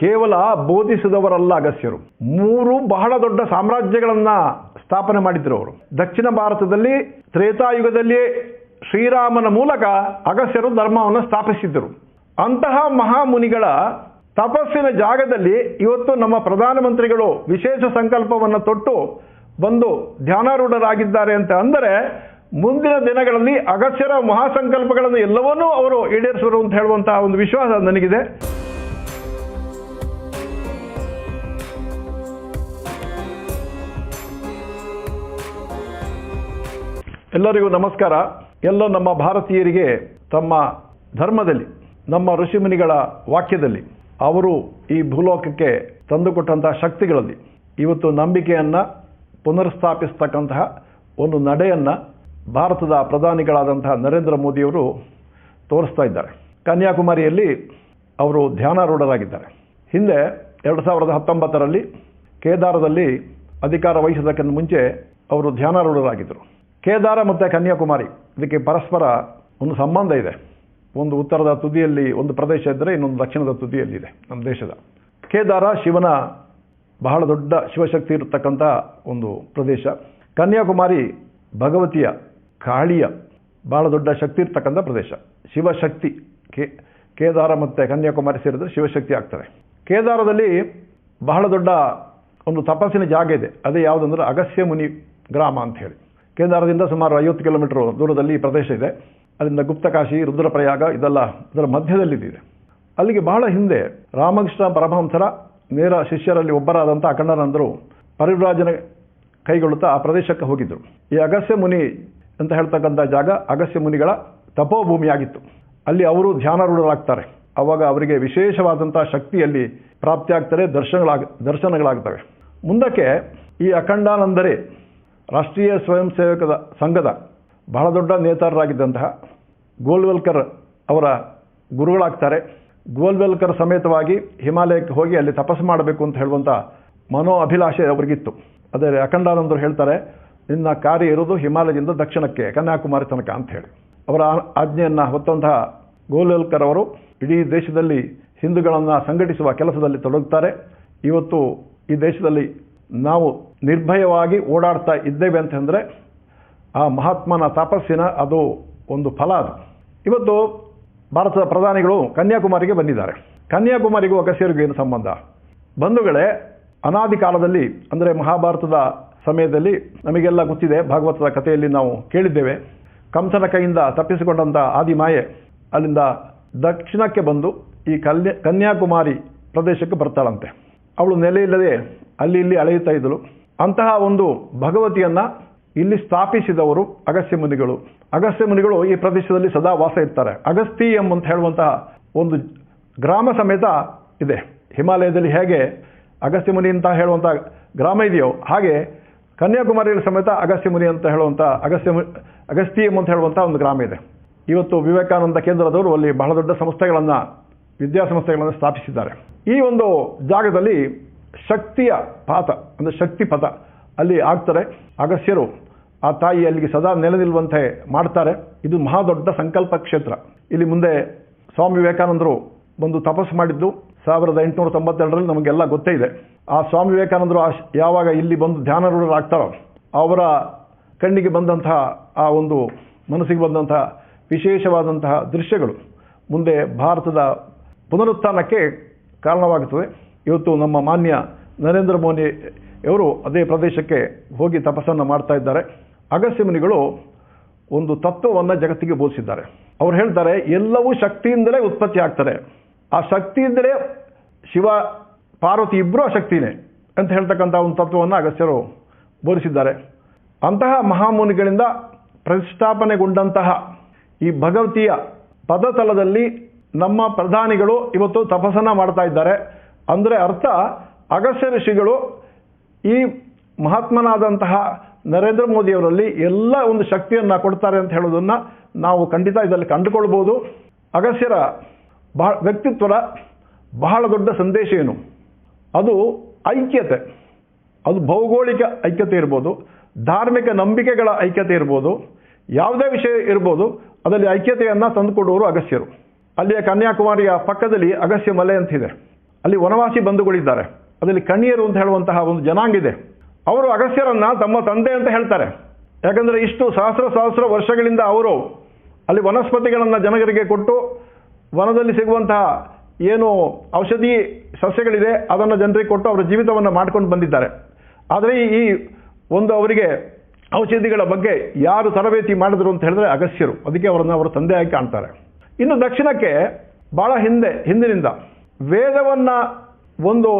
ಕೇವಲ ಬೋಧಿಸಿದವರಲ್ಲ ಅಗಸ್ಯರು ಮೂರು ಬಹಳ ದೊಡ್ಡ ಸಾಮ್ರಾಜ್ಯಗಳನ್ನ ಸ್ಥಾಪನೆ ಮಾಡಿದ್ರು ಅವರು. ದಕ್ಷಿಣ ಭಾರತದಲ್ಲಿ ತ್ರೇತಾಯುಗದಲ್ಲಿ ಶ್ರೀರಾಮನ ಮೂಲಕ ಅಗಸ್ಯರು ಧರ್ಮವನ್ನು ಸ್ಥಾಪಿಸಿದ್ದರು. ಅಂತಹ ಮಹಾಮುನಿಗಳ ತಪಸ್ಸಿನ ಜಾಗದಲ್ಲಿ ಇವತ್ತು ನಮ್ಮ ಪ್ರಧಾನಮಂತ್ರಿಗಳು ವಿಶೇಷ ಸಂಕಲ್ಪವನ್ನು ತೊಟ್ಟು ಬಂದು ಧ್ಯಾನಾರೂಢರಾಗಿದ್ದಾರೆ ಅಂತ ಅಂದರೆ, ಮುಂದಿನ ದಿನಗಳಲ್ಲಿ ಅಗಸ್ಯರ ಮಹಾಸಂಕಲ್ಪಗಳನ್ನು ಎಲ್ಲವನ್ನೂ ಅವರು ಈಡೇರಿಸುವರು ಅಂತ ಹೇಳುವಂತಹ ಒಂದು ವಿಶ್ವಾಸ ನನಗಿದೆ. ಎಲ್ಲರಿಗೂ ನಮಸ್ಕಾರ. ಎಲ್ಲ ನಮ್ಮ ಭಾರತೀಯರಿಗೆ ತಮ್ಮ ಧರ್ಮದಲ್ಲಿ, ನಮ್ಮ ಋಷಿಮುನಿಗಳ ವಾಕ್ಯದಲ್ಲಿ, ಅವರು ಈ ಭೂಲೋಕಕ್ಕೆ ತಂದುಕೊಟ್ಟಂತಹ ಶಕ್ತಿಗಳಲ್ಲಿ ಇವತ್ತು ನಂಬಿಕೆಯನ್ನು ಪುನರ್ಸ್ಥಾಪಿಸ್ತಕ್ಕಂತಹ ಒಂದು ನಡೆಯನ್ನು ಭಾರತದ ಪ್ರಧಾನಿಗಳಾದಂತಹ ನರೇಂದ್ರ ಮೋದಿಯವರು ತೋರಿಸ್ತಾ ಇದ್ದಾರೆ. ಕನ್ಯಾಕುಮಾರಿಯಲ್ಲಿ ಅವರು ಧ್ಯಾನಾರೂಢರಾಗಿದ್ದಾರೆ. ಹಿಂದೆ ಎರಡು ಸಾವಿರದ ಹತ್ತೊಂಬತ್ತರಲ್ಲಿ ಕೇದಾರದಲ್ಲಿ ಅಧಿಕಾರ ವಹಿಸೋದಕ್ಕಿಂತ ಮುಂಚೆ ಅವರು ಧ್ಯಾನಾರೂಢರಾಗಿದ್ದರು. ಕೇದಾರ ಮತ್ತು ಕನ್ಯಾಕುಮಾರಿ. ಇದಕ್ಕೆ ಪರಸ್ಪರ ಒಂದು ಸಂಬಂಧ ಇದೆ. ಒಂದು ಉತ್ತರದ ತುದಿಯಲ್ಲಿ ಒಂದು ಪ್ರದೇಶ ಇದ್ದರೆ ಇನ್ನೊಂದು ದಕ್ಷಿಣದ ತುದಿಯಲ್ಲಿದೆ ನಮ್ಮ ದೇಶದ. ಕೇದಾರ ಶಿವನ ಬಹಳ ದೊಡ್ಡ ಶಿವಶಕ್ತಿ ಇರತಕ್ಕಂಥ ಒಂದು ಪ್ರದೇಶ. ಕನ್ಯಾಕುಮಾರಿ ಭಗವತಿಯ ಕಾಳಿಯ ಬಹಳ ದೊಡ್ಡ ಶಕ್ತಿ ಇರ್ತಕ್ಕಂಥ ಪ್ರದೇಶ. ಶಿವಶಕ್ತಿ ಕೇ, ಕೇದಾರ ಮತ್ತು ಕನ್ಯಾಕುಮಾರಿ ಸೇರಿದರೆ ಶಿವಶಕ್ತಿ ಆಗ್ತಾರೆ ಕೇದಾರದಲ್ಲಿ ಬಹಳ ದೊಡ್ಡ ಒಂದು ತಪಸ್ಸಿನ ಜಾಗ ಇದೆ. ಅದೇ ಯಾವುದಂದ್ರೆ ಅಗಸ್ಯ ಮುನಿ ಗ್ರಾಮ ಅಂತ ಹೇಳಿ. ಕೇದಾರದಿಂದ ಸುಮಾರು ಐವತ್ತು ಕಿಲೋಮೀಟರ್ ದೂರದಲ್ಲಿ ಈ ಪ್ರದೇಶ ಇದೆ. ಅಲ್ಲಿಂದ ಗುಪ್ತಕಾಶಿ ರುದ್ರಪ್ರಯಾಗ ಇದೆಲ್ಲ ಅದರ ಮಧ್ಯದಲ್ಲಿದೆ. ಅಲ್ಲಿಗೆ ಬಹಳ ಹಿಂದೆ ರಾಮಕೃಷ್ಣ ಪರಮಹಂಸರ ನೇರ ಶಿಷ್ಯರಲ್ಲಿ ಒಬ್ಬರಾದಂಥ ಅಖಂಡಾನಂದರು ಪರಿವ್ರಾಜನ ಕೈಗೊಳ್ಳುತ್ತಾ ಆ ಪ್ರದೇಶಕ್ಕೆ ಹೋಗಿದ್ದರು ಈ ಅಗಸ್ಯ ಮುನಿ ಅಂತ ಹೇಳ್ತಕ್ಕಂಥ ಜಾಗ ಅಗಸ್ಯ ಮುನಿಗಳ ತಪೋಭೂಮಿಯಾಗಿತ್ತು. ಅಲ್ಲಿ ಅವರು ಧ್ಯಾನಾರೂಢರಾಗ್ತಾರೆ. ಅವಾಗ ಅವರಿಗೆ ವಿಶೇಷವಾದಂಥ ಶಕ್ತಿಯಲ್ಲಿ ಪ್ರಾಪ್ತಿಯಾಗ್ತಾರೆ ದರ್ಶನಗಳಾಗ, ದರ್ಶನಗಳಾಗ್ತವೆ. ಮುಂದಕ್ಕೆ ಈ ಅಖಂಡಾನಂದರೇ ರಾಷ್ಟ್ರೀಯ ಸ್ವಯಂ ಸೇವಕದ ಸಂಘದ ಬಹಳ ದೊಡ್ಡ ನೇತಾರರಾಗಿದ್ದಂತಹ ಗೋಲ್ವೆಲ್ಕರ್ ಅವರ ಗುರುಗಳಾಗ್ತಾರೆ. ಗೋಲ್ವೆಲ್ಕರ್ ಸಮೇತವಾಗಿ ಹಿಮಾಲಯಕ್ಕೆ ಹೋಗಿ ಅಲ್ಲಿ ತಪಸ್ಸು ಮಾಡಬೇಕು ಅಂತ ಹೇಳುವಂಥ ಮನೋ ಅಭಿಲಾಷೆ ಅವರಿಗಿತ್ತು. ಅದೇ ಅಖಂಡಾನಂದರು ಹೇಳ್ತಾರೆ, ನಿನ್ನ ಕಾರ್ಯ ಇರೋದು ಹಿಮಾಲಯದಿಂದ ದಕ್ಷಿಣಕ್ಕೆ, ಕನ್ಯಾಕುಮಾರಿ ತನಕ ಅಂತ ಹೇಳಿ. ಅವರ ಆಜ್ಞೆಯನ್ನು ಹೊತ್ತಂತಹ ಗೋಲ್ವೆಲ್ಕರ್ ಅವರು ಇಡೀ ದೇಶದಲ್ಲಿ ಹಿಂದೂಗಳನ್ನು ಸಂಘಟಿಸುವ ಕೆಲಸದಲ್ಲಿ ತೊಡಗುತ್ತಾರೆ ಇವತ್ತು ಈ ದೇಶದಲ್ಲಿ ನಾವು ನಿರ್ಭಯವಾಗಿ ಓಡಾಡ್ತಾ ಇದ್ದೇವೆ ಅಂತಂದರೆ ಆ ಮಹಾತ್ಮನ ತಪಸ್ಸಿನ ಅದು ಒಂದು ಫಲ ಅದು. ಇವತ್ತು ಭಾರತದ ಪ್ರಧಾನಿಗಳು ಕನ್ಯಾಕುಮಾರಿಗೆ ಬಂದಿದ್ದಾರೆ. ಕನ್ಯಾಕುಮಾರಿಗೂ ಅಗಸ್ಯರಿಗೂ ಏನು ಸಂಬಂಧ? ಬಂಧುಗಳೇ, ಅನಾದಿ ಕಾಲದಲ್ಲಿ, ಅಂದರೆ ಮಹಾಭಾರತದ ಸಮಯದಲ್ಲಿ ನಮಗೆಲ್ಲ ಗೊತ್ತಿದೆ, ಭಾಗವತದ ಕಥೆಯಲ್ಲಿ ನಾವು ಕೇಳಿದ್ದೇವೆ. ಕಂಸನ ಕೈಯಿಂದ ತಪ್ಪಿಸಿಕೊಂಡಂಥ ಆದಿಮಾಯೆ ಅಲ್ಲಿಂದ ದಕ್ಷಿಣಕ್ಕೆ ಬಂದು ಈ ಕನ್ಯಾ ಕನ್ಯಾಕುಮಾರಿ ಪ್ರದೇಶಕ್ಕೆ ಬರ್ತಾಳಂತೆ. ಅವಳು ನೆಲೆಯಿಲ್ಲದೆ ಅಲ್ಲಿ ಇಲ್ಲಿ ಅಳೆಯುತ್ತಾ ಇದ್ದಳು. ಅಂತಹ ಒಂದು ಭಗವತಿಯನ್ನ ಇಲ್ಲಿ ಸ್ಥಾಪಿಸಿದವರು ಅಗಸ್ತ್ಯ ಮುನಿಗಳು. ಅಗಸ್ತ್ಯ ಮುನಿಗಳು ಈ ಪ್ರದೇಶದಲ್ಲಿ ಸದಾ ವಾಸ ಇರ್ತಾರೆ. ಅಗಸ್ತಿಯಂ ಅಂತ ಹೇಳುವಂತಹ ಒಂದು ಗ್ರಾಮ ಸಮೇತ ಇದೆ. ಹಿಮಾಲಯದಲ್ಲಿ ಹೇಗೆ ಅಗಸ್ತ್ಯ ಮುನಿ ಅಂತ ಹೇಳುವಂಥ ಗ್ರಾಮ ಇದೆಯೋ ಹಾಗೆ ಕನ್ಯಾಕುಮಾರಿಯಲ್ಲಿ ಸಮೇತ ಅಗಸ್ತ್ಯ ಮುನಿ ಅಂತ ಹೇಳುವಂಥ ಅಗಸ್ತ್ಯ ಮು ಅಗಸ್ತಿಯಂ ಅಂತ ಹೇಳುವಂಥ ಒಂದು ಗ್ರಾಮ ಇದೆ. ಇವತ್ತು ವಿವೇಕಾನಂದ ಕೇಂದ್ರದವರು ಅಲ್ಲಿ ಬಹಳ ದೊಡ್ಡ ಸಂಸ್ಥೆಗಳನ್ನು, ವಿದ್ಯಾಸಂಸ್ಥೆಗಳನ್ನು ಸ್ಥಾಪಿಸಿದ್ದಾರೆ. ಈ ಒಂದು ಜಾಗದಲ್ಲಿ ಶಕ್ತಿಯ ಪಾತ, ಅಂದರೆ ಶಕ್ತಿ ಪಥ ಅಲ್ಲಿ ಆಗ್ತಾರೆ. ಅಗಸ್ಯರು ಆ ತಾಯಿ ಅಲ್ಲಿಗೆ ಸದಾ ನೆಲೆ ನಿಲ್ಲುವಂತೆ ಮಾಡ್ತಾರೆ. ಇದು ಮಹಾ ದೊಡ್ಡ ಸಂಕಲ್ಪ ಕ್ಷೇತ್ರ. ಇಲ್ಲಿ ಮುಂದೆ ಸ್ವಾಮಿ ವಿವೇಕಾನಂದರು ಬಂದು ತಪಸ್ಸು ಮಾಡಿದ್ದು ಸಾವಿರದ ಎಂಟುನೂರ ತೊಂಬತ್ತೆರಡರಲ್ಲಿ ನಮಗೆಲ್ಲ ಗೊತ್ತೇ ಇದೆ. ಆ ಸ್ವಾಮಿ ವಿವೇಕಾನಂದರು ಯಾವಾಗ ಇಲ್ಲಿ ಬಂದು ಧ್ಯಾನರೂಢರಾಗ್ತಾರೋ ಅವರ ಕಣ್ಣಿಗೆ ಬಂದಂತಹ ಆ ಒಂದು ಮನಸ್ಸಿಗೆ ಬಂದಂತಹ ವಿಶೇಷವಾದಂತಹ ದೃಶ್ಯಗಳು ಮುಂದೆ ಭಾರತದ ಪುನರುತ್ಥಾನಕ್ಕೆ ಕಾರಣವಾಗುತ್ತದೆ ಇವತ್ತು ನಮ್ಮ ಮಾನ್ಯ ನರೇಂದ್ರ ಮೋದಿ ಅವರು ಅದೇ ಪ್ರದೇಶಕ್ಕೆ ಹೋಗಿ ತಪಸ್ಸನ್ನು ಮಾಡ್ತಾ ಇದ್ದಾರೆ. ಅಗಸ್ಯ ಮುನಿಗಳು ಒಂದು ತತ್ವವನ್ನು ಜಗತ್ತಿಗೆ ಬೋಧಿಸಿದ್ದಾರೆ. ಅವ್ರು ಹೇಳ್ತಾರೆ, ಎಲ್ಲವೂ ಶಕ್ತಿಯಿಂದಲೇ ಉತ್ಪತ್ತಿ ಆಗ್ತಾರೆ ಆ ಶಕ್ತಿಯಿಂದಲೇ ಶಿವ, ಪಾರ್ವತಿ ಇಬ್ಬರೂ ಆ ಶಕ್ತಿನೇ ಅಂತ ಹೇಳ್ತಕ್ಕಂಥ ಒಂದು ತತ್ವವನ್ನು ಅಗಸ್ತ್ಯರು ಬೋಧಿಸಿದ್ದಾರೆ. ಅಂತಹ ಮಹಾಮುನಿಗಳಿಂದ ಪ್ರತಿಷ್ಠಾಪನೆಗೊಂಡಂತಹ ಈ ಭಗವತಿಯ ಪದತಲದಲ್ಲಿ ನಮ್ಮ ಪ್ರಧಾನಿಗಳು ಇವತ್ತು ತಪಸ್ಸನ್ನು ಮಾಡ್ತಾ ಇದ್ದಾರೆ. ಅಂದರೆ ಅರ್ಥ ಅಗಸ್ಯ ಋಷಿಗಳು ಈ ಮಹಾತ್ಮನಾದಂತಹ ನರೇಂದ್ರ ಮೋದಿಯವರಲ್ಲಿ ಎಲ್ಲ ಒಂದು ಶಕ್ತಿಯನ್ನು ಕೊಡ್ತಾರೆ ಅಂತ ಹೇಳೋದನ್ನು ನಾವು ಖಂಡಿತ ಇದರಲ್ಲಿ ಕಂಡುಕೊಳ್ಬೋದು. ಅಗಸ್ಯರ ಬಹಳ, ವ್ಯಕ್ತಿತ್ವದ ಬಹಳ ದೊಡ್ಡ ಸಂದೇಶ ಏನು? ಅದು ಐಕ್ಯತೆ. ಅದು ಭೌಗೋಳಿಕ ಐಕ್ಯತೆ ಇರ್ಬೋದು, ಧಾರ್ಮಿಕ ನಂಬಿಕೆಗಳ ಐಕ್ಯತೆ ಇರ್ಬೋದು, ಯಾವುದೇ ವಿಷಯ ಇರ್ಬೋದು, ಅದರಲ್ಲಿ ಐಕ್ಯತೆಯನ್ನು ತಂದುಕೊಡುವವರು ಅಗಸ್ಯರು ಅಲ್ಲಿಯ ಕನ್ಯಾಕುಮಾರಿಯ ಪಕ್ಕದಲ್ಲಿ ಅಗಸ್ಯ ಮಲೆ ಅಂತಿದೆ ಅಲ್ಲಿ ವನವಾಸಿ ಬಂಧುಗಳಿದ್ದಾರೆ. ಅದರಲ್ಲಿ ಕಣಿಯರು ಅಂತ ಹೇಳುವಂತಹ ಒಂದು ಜನಾಂಗ ಇದೆ. ಅವರು ಅಗಸ್ತ್ಯರನ್ನ ತಮ್ಮ ತಂದೆ ಅಂತ ಹೇಳ್ತಾರೆ. ಯಾಕಂದರೆ ಇಷ್ಟು ಸಹಸ್ರ ಸಹಸ್ರ ವರ್ಷಗಳಿಂದ ಅವರು ಅಲ್ಲಿ ವನಸ್ಪತಿಗಳನ್ನು ಜನಗರಿಗೆ ಕೊಟ್ಟು ವನದಲ್ಲಿ ಸಿಗುವಂತಹ ಏನು ಔಷಧಿ ಸಸ್ಯಗಳಿದೆ, ಅದನ್ನು ಜನರಿಗೆ ಕೊಟ್ಟು ಅವರ ಜೀವಿತವನ್ನು ಮಾಡ್ಕೊಂಡು ಬಂದಿದ್ದಾರೆ. ಆದರೆ ಈ ಒಂದು ಅವರಿಗೆ ಔಷಧಿಗಳ ಬಗ್ಗೆ ಯಾರು ತರಬೇತಿ ಮಾಡಿದ್ರು ಅಂತ ಹೇಳಿದ್ರೆ ಅಗಸ್ತ್ಯರು. ಅದಕ್ಕೆ ಅವರನ್ನು ಅವರ ತಂದೆಯಾಗಿ ಕಾಣ್ತಾರೆ. ಇನ್ನು ದಕ್ಷಿಣಕ್ಕೆ ಭಾಳ ಹಿಂದೆ ಹಿಂದಿನಿಂದ ವೇದವನ್ನು ಒಂದು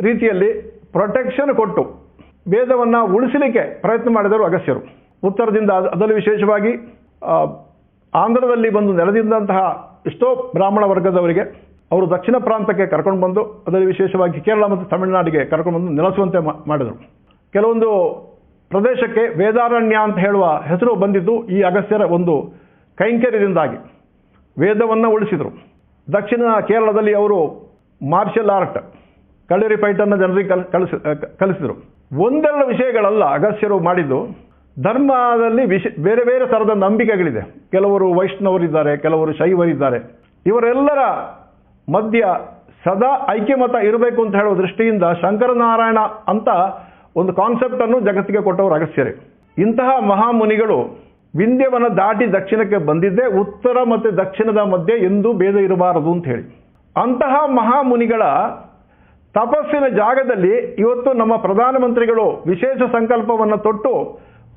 ರೀತಿಯಲ್ಲಿ ಪ್ರೊಟೆಕ್ಷನ್ ಕೊಟ್ಟು ವೇದವನ್ನು ಉಳಿಸಲಿಕ್ಕೆ ಪ್ರಯತ್ನ ಮಾಡಿದರು ಅಗಸ್ಯರು ಉತ್ತರದಿಂದ ಅದ್- ಅದರಲ್ಲಿ ವಿಶೇಷವಾಗಿ ಆಂಧ್ರದಲ್ಲಿ ಬಂದು ನೆಲೆದಿಂದಂತಹ ಎಷ್ಟೋ ಬ್ರಾಹ್ಮಣ ವರ್ಗದವರಿಗೆ ಅವರು ದಕ್ಷಿಣ ಪ್ರಾಂತಕ್ಕೆ ಕರ್ಕೊಂಡು ಬಂದು, ಅದರಲ್ಲಿ ವಿಶೇಷವಾಗಿ ಕೇರಳ ಮತ್ತು ತಮಿಳುನಾಡಿಗೆ ಕರ್ಕೊಂಡು ಬಂದು ನೆಲೆಸುವಂತೆ ಮಾಡಿದರು. ಕೆಲವೊಂದು ಪ್ರದೇಶಕ್ಕೆ ವೇದಾರಣ್ಯ ಅಂತ ಹೇಳುವ ಹೆಸರು ಬಂದಿದ್ದು ಈ ಅಗಸ್ಯರ ಒಂದು ಕೈಂಕರ್ಯದಿಂದಾಗಿ. ವೇದವನ್ನು ಉಳಿಸಿದರು. ದಕ್ಷಿಣ ಕೇರಳದಲ್ಲಿ ಅವರು ಮಾರ್ಷಲ್ ಆರ್ಟ್ ಕಳ್ಳರಿ ಫೈಟನ್ನು ಜನರಿಗೆ ಕಲ್ ಕಲಿಸಿ ಕಲಿಸಿದರು. ಒಂದೆರಡು ವಿಷಯಗಳಲ್ಲ ಅಗಸ್ತ್ಯರು ಮಾಡಿದ್ದು. ಧರ್ಮದಲ್ಲಿ ವಿಷ, ಬೇರೆ ಬೇರೆ ಥರದ ನಂಬಿಕೆಗಳಿದೆ. ಕೆಲವರು ವೈಷ್ಣವರಿದ್ದಾರೆ, ಕೆಲವರು ಶೈವರಿದ್ದಾರೆ. ಇವರೆಲ್ಲರ ಮಧ್ಯ ಸದಾ ಐಕ್ಯಮತ ಇರಬೇಕು ಅಂತ ಹೇಳುವ ದೃಷ್ಟಿಯಿಂದ ಶಂಕರನಾರಾಯಣ ಅಂತ ಒಂದು ಕಾನ್ಸೆಪ್ಟನ್ನು ಜಗತ್ತಿಗೆ ಕೊಟ್ಟವರು ಅಗಸ್ತ್ಯರೇ. ಇಂತಹ ಮಹಾಮುನಿಗಳು ವಿಂಧ್ಯವನ್ನ ದಾಟಿ ದಕ್ಷಿಣಕ್ಕೆ ಬಂದಿದ್ದೆ, ಉತ್ತರ ಮತ್ತು ದಕ್ಷಿಣದ ಮಧ್ಯೆ ಎಂದೂ ಭೇದ ಇರಬಾರದು ಅಂತ ಹೇಳಿ. ಅಂತಹ ಮಹಾಮುನಿಗಳ ತಪಸ್ಸಿನ ಜಾಗದಲ್ಲಿ ಇವತ್ತು ನಮ್ಮ ಪ್ರಧಾನಮಂತ್ರಿಗಳು ವಿಶೇಷ ಸಂಕಲ್ಪವನ್ನು ತೊಟ್ಟು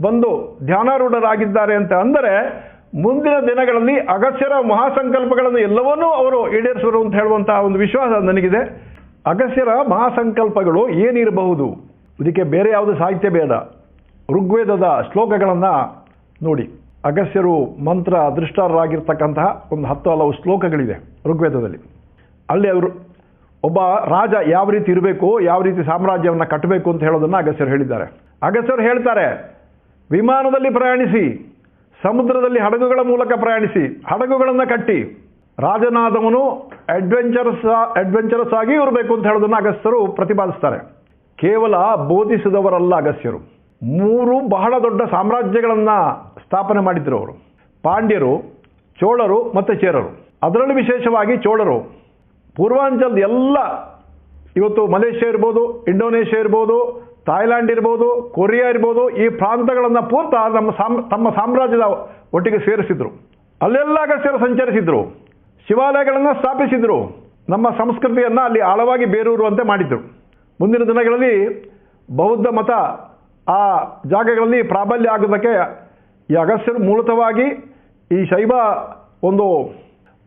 ಬಂದು ಧ್ಯಾನಾರೂಢರಾಗಿದ್ದಾರೆ ಅಂತ ಅಂದರೆ, ಮುಂದಿನ ದಿನಗಳಲ್ಲಿ ಅಗಸ್ಯರ ಮಹಾಸಂಕಲ್ಪಗಳನ್ನು ಎಲ್ಲವನ್ನೂ ಅವರು ಈಡೇರಿಸುವರು ಅಂತ ಹೇಳುವಂತಹ ಒಂದು ವಿಶ್ವಾಸ ನನಗಿದೆ. ಅಗಸ್ಯರ ಮಹಾಸಂಕಲ್ಪಗಳು ಏನಿರಬಹುದು? ಇದಕ್ಕೆ ಬೇರೆ ಯಾವುದು ಸಾಹಿತ್ಯ ಬೇಡ ಋಗ್ವೇದದ ಶ್ಲೋಕಗಳನ್ನು ನೋಡಿ ಅಗಸ್ಯರು ಮಂತ್ರ ಅದೃಷ್ಟರಾಗಿರ್ತಕ್ಕಂತಹ ಒಂದು ಹತ್ತು ಹಲವು ಶ್ಲೋಕಗಳಿವೆ ಋಗ್ವೇದದಲ್ಲಿ. ಅಲ್ಲಿ ಅವರು, ಒಬ್ಬ ರಾಜ ಯಾವ ರೀತಿ ಇರಬೇಕು, ಯಾವ ರೀತಿ ಸಾಮ್ರಾಜ್ಯವನ್ನು ಕಟ್ಟಬೇಕು ಅಂತ ಹೇಳೋದನ್ನು ಅಗಸ್ಯರು ಹೇಳಿದ್ದಾರೆ. ಅಗಸ್ಯರು ಹೇಳ್ತಾರೆ, ವಿಮಾನದಲ್ಲಿ ಪ್ರಯಾಣಿಸಿ, ಸಮುದ್ರದಲ್ಲಿ ಹಡಗುಗಳ ಮೂಲಕ ಪ್ರಯಾಣಿಸಿ, ಹಡಗುಗಳನ್ನು ಕಟ್ಟಿ, ರಾಜನಾದವನು ಅಡ್ವೆಂಚರಸ್ ಅಡ್ವೆಂಚರಸ್ ಆಗಿ ಇರಬೇಕು ಅಂತ ಹೇಳೋದನ್ನು ಅಗಸ್ಯರು ಪ್ರತಿಪಾದಿಸ್ತಾರೆ. ಕೇವಲ ಬೋಧಿಸಿದವರಲ್ಲ ಅಗಸ್ತ್ಯರು. ಮೂರು ಬಹಳ ದೊಡ್ಡ ಸಾಮ್ರಾಜ್ಯಗಳನ್ನು ಸ್ಥಾಪನೆ ಮಾಡಿದ್ರು ಅವರು. ಪಾಂಡ್ಯರು, ಚೋಳರು ಮತ್ತು ಚೇರರು. ಅದರಲ್ಲಿ ವಿಶೇಷವಾಗಿ ಚೋಳರು. ಪೂರ್ವಾಂಚಲದ ಎಲ್ಲ ಇವತ್ತು ಮಲೇಷ್ಯಾ ಇರ್ಬೋದು, ಇಂಡೋನೇಷ್ಯಾ ಇರ್ಬೋದು ಥಾಯ್ಲ್ಯಾಂಡ್ ಇರ್ಬೋದು, ಕೊರಿಯಾ ಇರ್ಬೋದು, ಈ ಪ್ರಾಂತಗಳನ್ನು ಪೂರ್ತ ನಮ್ಮ ಸಾಮ್, ತಮ್ಮ ಸಾಮ್ರಾಜ್ಯದ ಒಟ್ಟಿಗೆ ಸೇರಿಸಿದ್ರು. ಅಲ್ಲೆಲ್ಲ ಸೇರಿ ಸಂಚರಿಸಿದ್ರು. ಶಿವಾಲಯಗಳನ್ನು ಸ್ಥಾಪಿಸಿದ್ರು. ನಮ್ಮ ಸಂಸ್ಕೃತಿಯನ್ನು ಅಲ್ಲಿ ಆಳವಾಗಿ ಬೇರೂರುವಂತೆ ಮಾಡಿದ್ರು. ಮುಂದಿನ ದಿನಗಳಲ್ಲಿ ಬೌದ್ಧ ಮತ ಆ ಜಾಗಗಳಲ್ಲಿ ಪ್ರಾಬಲ್ಯ ಆಗೋದಕ್ಕೆ ಈ ಅಗಸ್ತ್ಯರು ಮೂಲತವಾಗಿ ಈ ಶೈವ ಒಂದು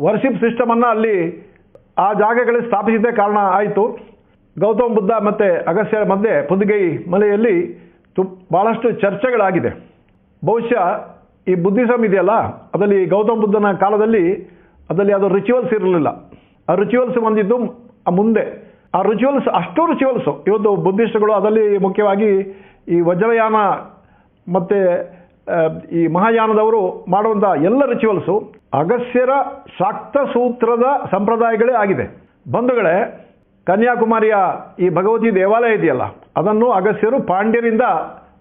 ವರ್ಷಿಪ್ ಸಿಸ್ಟಮನ್ನು ಅಲ್ಲಿ ಆ ಜಾಗಗಳಲ್ಲಿ ಸ್ಥಾಪಿಸಿದ್ದೇ ಕಾರಣ ಆಯಿತು. ಗೌತಮ ಬುದ್ಧ ಮತ್ತು ಅಗಸ್ತ್ಯರ ಮಧ್ಯೆ ಪುದುಗೈ ಮಲೆಯಲ್ಲಿ ತು ಭಾಳಷ್ಟು ಚರ್ಚೆಗಳಾಗಿದೆ. ಬಹುಶಃ ಈ ಬುದ್ಧಿಸಮ್ ಇದೆಯಲ್ಲ? ಅದರಲ್ಲಿ ಗೌತಮ ಬುದ್ಧನ ಕಾಲದಲ್ಲಿ ಅದರಲ್ಲಿ ಅದು ರಿಚುವಲ್ಸ್ ಇರಲಿಲ್ಲ. ಆ ರಿಚುವಲ್ಸ್ ಬಂದಿದ್ದು ಮುಂದೆ. ಆ ರಿಚುವಲ್ಸ್ ಅಷ್ಟು ರಿಚುವಲ್ಸು ಇವತ್ತು ಬುದ್ಧಿಸ್ಟ್ಗಳು ಅದರಲ್ಲಿ ಮುಖ್ಯವಾಗಿ ಈ ವಜ್ರಯಾನ ಮತ್ತು ಈ ಮಹಾಯಾನದವರು ಮಾಡುವಂಥ ಎಲ್ಲ ರಿಚುವಲ್ಸು ಅಗಸ್ಯರ ಸಾಕ್ತ ಸೂತ್ರದ ಸಂಪ್ರದಾಯಗಳೇ ಆಗಿದೆ. ಬಂಧುಗಳೇ, ಕನ್ಯಾಕುಮಾರಿಯ ಈ ಭಗವತಿ ದೇವಾಲಯ ಇದೆಯಲ್ಲ, ಅದನ್ನು ಅಗಸ್ಯರು ಪಾಂಡ್ಯರಿಂದ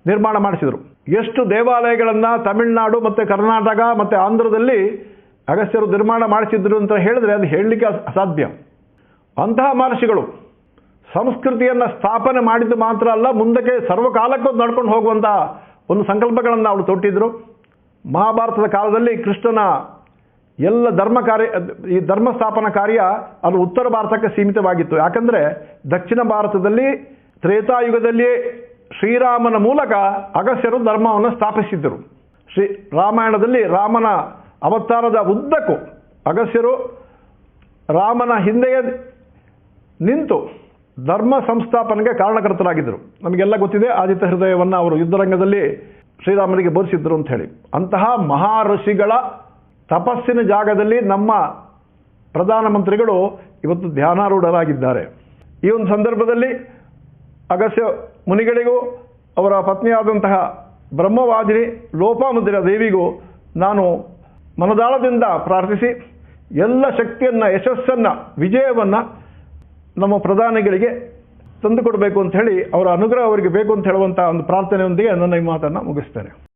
ನಿರ್ಮಾಣ ಮಾಡಿಸಿದರು. ಎಷ್ಟು ದೇವಾಲಯಗಳನ್ನು ತಮಿಳುನಾಡು ಮತ್ತು ಕರ್ನಾಟಕ ಮತ್ತು ಆಂಧ್ರದಲ್ಲಿ ಅಗಸ್ಯರು ನಿರ್ಮಾಣ ಮಾಡಿಸಿದ್ರು ಅಂತ ಹೇಳಿದ್ರೆ ಅದು ಹೇಳಲಿಕ್ಕೆ ಅಸಾಧ್ಯ. ಅಂತಹ ಮಹರ್ಷಿಗಳು ಸಂಸ್ಕೃತಿಯನ್ನು ಸ್ಥಾಪನೆ ಮಾಡಿದ್ದು ಮಾತ್ರ ಅಲ್ಲ, ಮುಂದಕ್ಕೆ ಸರ್ವಕಾಲಕ್ಕೂ ನಡ್ಕೊಂಡು ಹೋಗುವಂಥ ಒಂದು ಸಂಕಲ್ಪಗಳನ್ನು ಅವಳು ತೊಟ್ಟಿದ್ರು. ಮಹಾಭಾರತದ ಕಾಲದಲ್ಲಿ ಕೃಷ್ಣನ ಎಲ್ಲ ಧರ್ಮ ಕಾರ್ಯ, ಈ ಧರ್ಮ ಸ್ಥಾಪನಾ ಕಾರ್ಯ ಅದು ಉತ್ತರ ಭಾರತಕ್ಕೆ ಸೀಮಿತವಾಗಿತ್ತು. ಯಾಕಂದರೆ ದಕ್ಷಿಣ ಭಾರತದಲ್ಲಿ ತ್ರೇತಾಯುಗದಲ್ಲಿಯೇ ಶ್ರೀರಾಮನ ಮೂಲಕ ಅಗಸ್ಯರು ಧರ್ಮವನ್ನು ಸ್ಥಾಪಿಸಿದ್ದರು. ಶ್ರೀ ರಾಮಾಯಣದಲ್ಲಿ ರಾಮನ ಅವತಾರದ ಉದ್ದಕ್ಕೂ ಅಗಸ್ಯರು ರಾಮನ ಹಿಂದೆಯೇ ನಿಂತು ಧರ್ಮ ಸಂಸ್ಥಾಪನೆಗೆ ಕಾರಣಕರ್ತರಾಗಿದ್ದರು. ನಮಗೆಲ್ಲ ಗೊತ್ತಿದೆ, ಆದಿತ್ಯ ಹೃದಯವನ್ನು ಅವರು ಯುದ್ಧರಂಗದಲ್ಲಿ ಶ್ರೀರಾಮನಿಗೆ ಬೋಧಿಸಿದ್ರು ಅಂತ ಹೇಳಿ. ಅಂತಹ ಮಹಾಋಷಿಗಳ ತಪಸ್ಸಿನ ಜಾಗದಲ್ಲಿ ನಮ್ಮ ಪ್ರಧಾನಮಂತ್ರಿಗಳು ಇವತ್ತು ಧ್ಯಾನಾರೂಢರಾಗಿದ್ದಾರೆ. ಈ ಒಂದು ಸಂದರ್ಭದಲ್ಲಿ ಅಗಸ್ಯ ಮುನಿಗಳಿಗೂ ಅವರ ಪತ್ನಿಯಾದಂತಹ ಬ್ರಹ್ಮವಾದಿನಿ ಲೋಪಾಮುದ್ರ ದೇವಿಗೂ ನಾನು ಮನದಾಳದಿಂದ ಪ್ರಾರ್ಥಿಸಿ, ಎಲ್ಲ ಶಕ್ತಿಯನ್ನು, ಯಶಸ್ಸನ್ನು, ವಿಜಯವನ್ನು ನಮ್ಮ ಪ್ರಧಾನಿಗಳಿಗೆ ತಂದುಕೊಡಬೇಕು ಅಂತ ಹೇಳಿ ಅವರ ಅನುಗ್ರಹ ಅವರಿಗೆ ಬೇಕು ಅಂತ ಹೇಳುವಂಥ ಒಂದು ಪ್ರಾರ್ಥನೆಯೊಂದಿಗೆ ನನ್ನ ಈ ಮಾತನ್ನು ಮುಗಿಸ್ತೇನೆ.